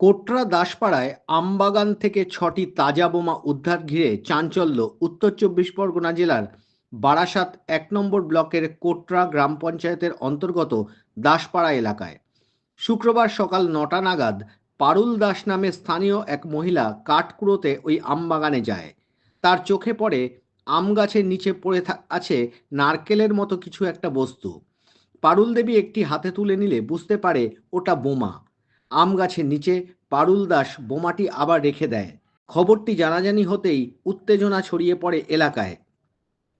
কোটরা দাসপাড়ায় আমবাগান থেকে ছটি তাজা বোমা উদ্ধার ঘিরে চাঞ্চল্য। উত্তর চব্বিশ পরগনা জেলার বারাসাত এক নম্বর ব্লকের কোটরা গ্রাম পঞ্চায়েতের অন্তর্গত দাসপাড়া এলাকায়। শুক্রবার সকাল নটা নাগাদ পারুল দাস নামে স্থানীয় এক মহিলা কাঠ কুড়োতে ওই আমবাগানে যায়। তার চোখে পড়ে আম গাছের নিচে পড়ে আছে নারকেলের মতো কিছু একটা বস্তু। পারুল দেবী একটি হাতে তুলে নিলে বুঝতে পারে ওটা বোমা। আম গাছের নিচে পারুল দাস বোমাটি আবার রেখে দেয়। খবরটি জানাজানি হতেই উত্তেজনা ছড়িয়ে পড়ে এলাকায়।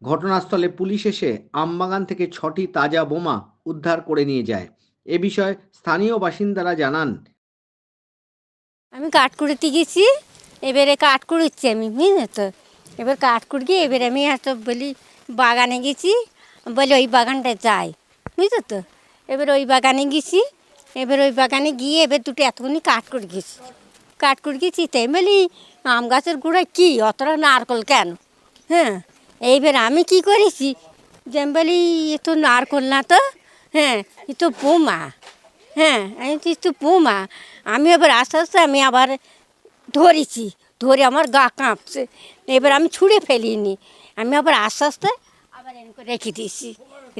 ঘটনাস্থলে পুলিশ এসে আমবাগান থেকে ছটি তাজা বোমা উদ্ধার করে নিয়ে যায়। এ বিষয়ে স্থানীয় বাসিন্দারা জানান, আমি কাঠ কুড়োতে গেছি, এবারে কাঠ কুড়োচ্ছি আমি, বুঝলে তো? এবার কাঠ কুড়িয়ে এবারে আমি এত বলি বাগানে গেছি, বলি ওই বাগানটা যাই, বুঝলো তো? এবার ওই বাগানে গেছি এবার ওই বাগানে গিয়ে এবার দুটো এতক্ষণি কাঠ করে গেছি। কাঠ করে গেছি, তাই বলি, আম গাছের গোড়ায় কী? অতটা নারকল কেন? হ্যাঁ এইবার আমি কি করেছি? যে বলি, এ তো নারকল না তো হ্যাঁ এ তো বোমা হ্যাঁ আমি তো একটু বোমা। আমি এবার আস্তে আস্তে আমি আবার ধরেছি, ধরে আমার গা কাঁপছে। এবার আমি ছুঁড়ে ফেলিনি, আমি আবার আস্তে আস্তে আবার রেখে দিয়েছি।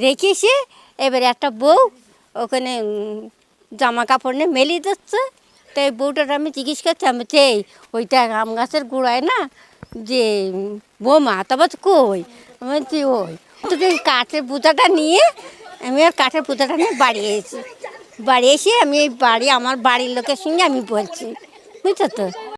রেখে এসে এবার একটা বউ ওখানে জামা কাপড় নিয়ে মেলিয়ে দিচ্ছে। তাই বউটার আমি জিজ্ঞেস করছি, আমি এই, ওইটা আম গাছের গোড়ায় না যে, বোমা তারপর কই? আমি বলছি, ওই। তোকে কাঠের পুতাটা নিয়ে আমি আর কাঠের পুঁতাটা নিয়ে বাড়ি এসেছি। বাড়ি এসে আমি বাড়ি, আমার বাড়ির লোকের সঙ্গে আমি বলছি। বুঝছ তো?